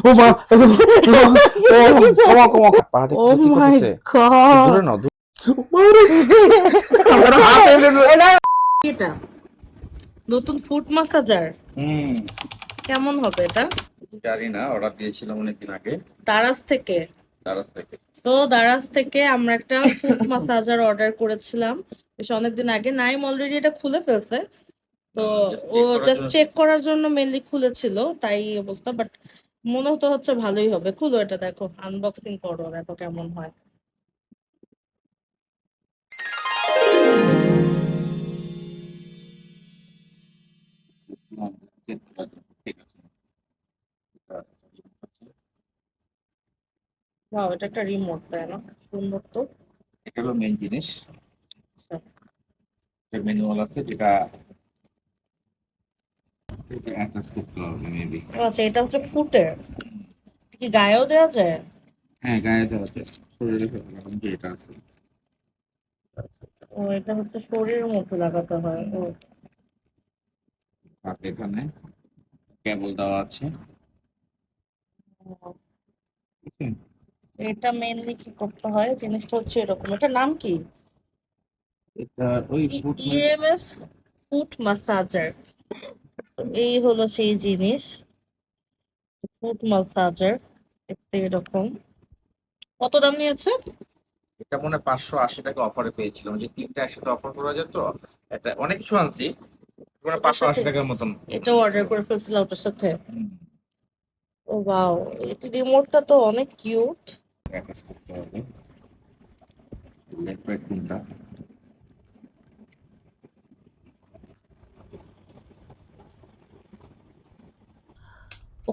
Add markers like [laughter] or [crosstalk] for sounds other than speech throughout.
ও মা পা কি করতেছে দূরে নাও এটা নতুন ফুট মাসাজার হুম কেমন হবে এটা জানি না অর্ডার দিয়েছিলাম অনেকদিন আগে দারাজ থেকে দারাজ থেকে তো দারাজ থেকে আমরা একটা ফুট মাসাজার অর্ডার করেছিলাম বেশ অনেকদিন আগে নাইম অলরেডি এটা খুলে ফেলছে তো ও জাস্ট চেক করার জন্য মেনলি খুলেছিল তাই অবস্থা বাট মনে তো হচ্ছে ভালোই হবে। খুলো এটা দেখো আনবক্সিং করো দেখো কেমন হয়। ওয়াও এটা একটা রিমোট তাই না? সুন্দর তো। এটা হলো মেন জিনিস। আচ্ছা। ম্যানুয়াল আছে যেটা অ্যাটাচ করতে হবে মেবি আচ্ছা এটা হচ্ছে ফুটের কি গায়েও দেওয়া যায়? হ্যাঁ গায়ে দেওয়া আছে শরীরে এখন যে এটা আছে। ও এটা হচ্ছে শরীরের মধ্যে লাগাতে হয় ও। আর এখানে কেবল দেওয়া আছে। এটা মেনলি কি করতে হয়? জিনিসটা হচ্ছে এরকম। এটার নাম কি? এটা ওই ফুট ইএমএস ফুট মাসাজার এই হলো সেই জিনিস। ফুট মাসাজার দেখতে এরকম। কত দাম নিয়েছে? এটা মনে পাঁচশো আশি টাকা অফারে পেয়েছিলাম। যে তিনটা একসাথে অফার করা যেত এটা অনেক কিছু আনছি মানে পাঁচশো আশি টাকার মতন। এটাও অর্ডার করে ফেলছিলাম ওটার সাথে। ও ওয়াও এটা রিমোটটা তো অনেক কিউট করতে হবে কোনটা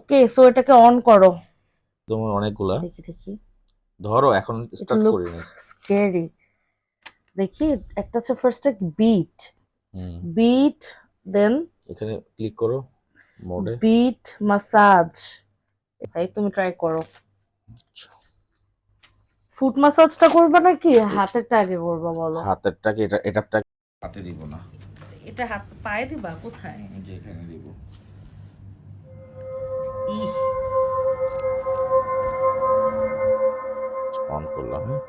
ওকে সো এটাকে অন করো। তোমার অনেকগুলা। দেখি দেখি। ধরো এখন স্টার্ট লুকস করিনি। স্ক্যারি দেখি একটা হচ্ছে ফার্স্ট এক বিট বিট দেন এখানে ক্লিক করো মোডে বিট মাসাজ ভাই তুমি ট্রাই করো। ফুট মাসাজটা করবে নাকি? হাতেরটা আগে করবা বলো। হাতেরটাকে এটা এটারটা হাতে দিব না। এটা হাত পায়ে দিবা? কোথায়? যে এখানে দিব। ইহ। অন করলাম হ্যাঁ?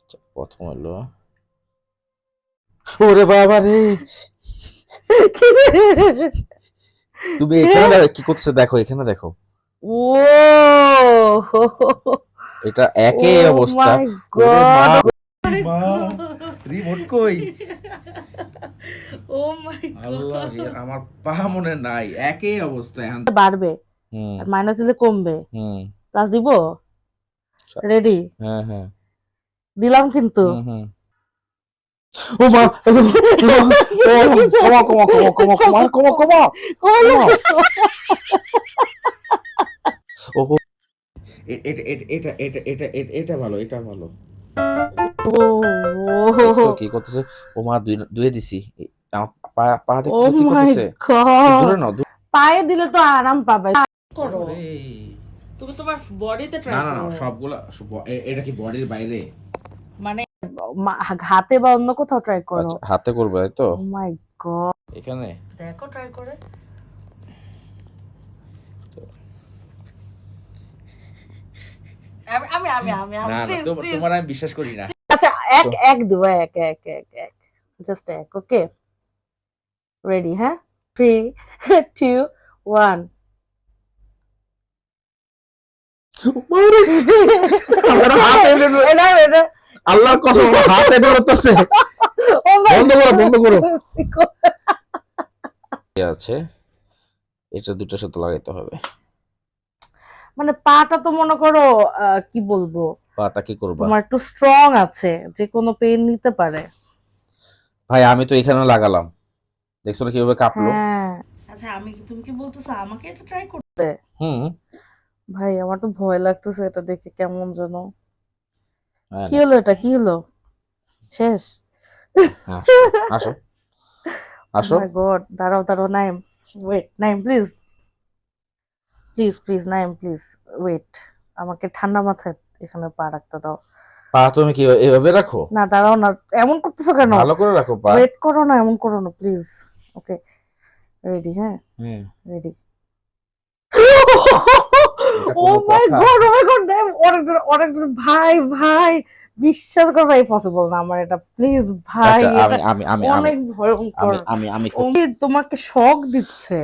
আচ্ছা, প্রথম হলো। ওরে বাবা রে! তুমি এখানে কি করছে দেখো এখানে দেখো। ও এটা একই Oh অবস্থা। রিমোট কই? [laughs] ও মাই আল্লাহ আমার পা মনে নাই একই অবস্থা এখন। বাড়বে হুম। মাইনাস দিলে কমবে। প্লাস দিব। রেডি হ্যাঁ হ্যাঁ। দিলাম কিন্তু। হুম, হুম। ও মা কমা কমা কমা কমা কমা কমা কমা। ও এটা এটা এটা এটা এটা এটা এটা ভালো এটা ভালো। দেখছ কি করতেছে ও মা দুই দুয়ে দিছি এ, আমার পা পা ও দেখছ কি করতেছে দূরে নাও পায়ে দিলে তো আরাম পাবে করো তুমি তোমার বডিতে ট্রাই না না না করো। সবগুলা এটা কি বডির বাইরে? মানে মা- হাতে বা অন্য কোথাও ট্রাই করো। আচ্ছা, হাতে করবে তাই তো? ও মাই গড এখানে? দেখো ট্রাই করে। আমি আমি আমি তোমার- আমি বিশ্বাস করি না। আচ্ছা এক এক দিব এক এক এক এক। জাস্ট এক ওকে রেডি হ্যাঁ? থ্রি টু ওয়ান আল্লাহর কসম হাত [laughs] বন্ধ করো, বন্ধ করো। আছে। এটা দুটোর সাথে লাগাইতে হবে। মানে পাটা তো মনে করো আহ, কি বলব? পাটা কি করবা? তোমার একটু স্ট্রং আছে যে কোনো পেন নিতে পারে। ভাই আমি তো এখানে লাগালাম। দেখছ না কীভাবে কাঁপলো? হ্যাঁ। আচ্ছা আমি কি তুমি কি বলতেছো আমাকে এটা ট্রাই করতে? হুম। ভাই আমার তো ভয় লাগতেছে এটা দেখে কেমন যেন। হ্যাঁ, কি হলো এটা? কি হলো? শেষ। হ্যাঁ, আসো। আসো। মাই গড দাঁড়াও দাঁড়াও Naim. Wait Naim please please please Naim please wait আমাকে ঠান্ডা মাথায় এখানে পা রাখতে দাও। পা তুমি কি এভাবে রাখো? না দাঁড়াও না এমন করতেছো কেন? ভালো করে রাখো পা। ওয়েট করো না এমন করো না প্লিজ ওকে রেডি হ্যাঁ? হুম। Ready oh my? God oh my god অনেকজন অনেকজন ভাই ভাই বিশ্বাস করো ভাই পসিবল না আমার এটা। প্লিজ ভাই আচ্ছা আমি আমি আমি অনেক ভয়ঙ্কর। আমি আমি কি তোমাকে শক দিচ্ছে।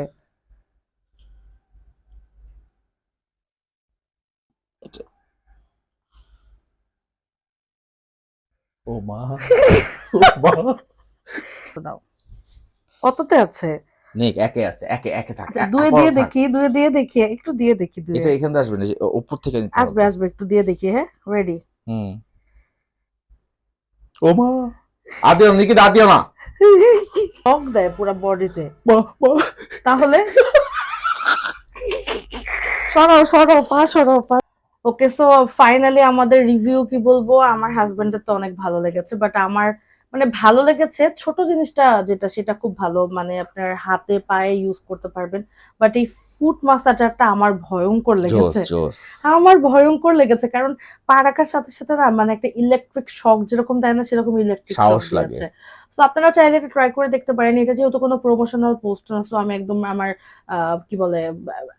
ও মা [laughs] ও মা দাও। কততে আছে। নেক একে আছে একে একে থাক। আচ্ছা, দুয়ে দিয়ে দেখি দুয়ে দিয়ে দেখি একটু দিয়ে দেখি দুয়ে। এটা এখান থেকে আসবে না উপর থেকে নিতে আসবে আসবে একটু দিয়ে দেখি হ্যাঁ? রেডি হুম। ও মা আদিও নাকি আদিও না। শক দেয় পুরো বডিতে। তাহলে? সরাও সরাও পা সরাও পা ওকে সো ফাইনালি আমাদের রিভিউ কি বলব? আমার হাজবেন্ডের তো অনেক ভালো লেগেছে বাট আমার মানে ভালো লেগেছে। ছোট জিনিসটা যেটা সেটা খুব ভালো। মানে আপনার হাতে পায়ে ইউজ করতে পারবেন। বাট এই ফুট মাসাজারটা আমার ভয়ঙ্কর লেগেছে। আমার ভয়ঙ্কর লেগেছে। কারণ পা রাখার সাথে সাথে না মানে একটা ইলেকট্রিক শক যেরকম দেয় না সেরকম ইলেকট্রিক শক সাহস লাগে। সো আপনারা চাইলে এটা ট্রাই করে দেখতে পারেন। এটা যেহেতু কোনো প্রমোশনাল পোস্ট না সো আমি একদম আমার আহ, কি বলে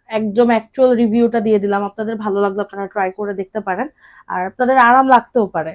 একদম অ্যাকচুয়াল রিভিউটা দিয়ে দিলাম। আপনাদের ভালো লাগলে আপনারা ট্রাই করে দেখতে পারেন। আর আপনাদের আরাম লাগতেও পারে।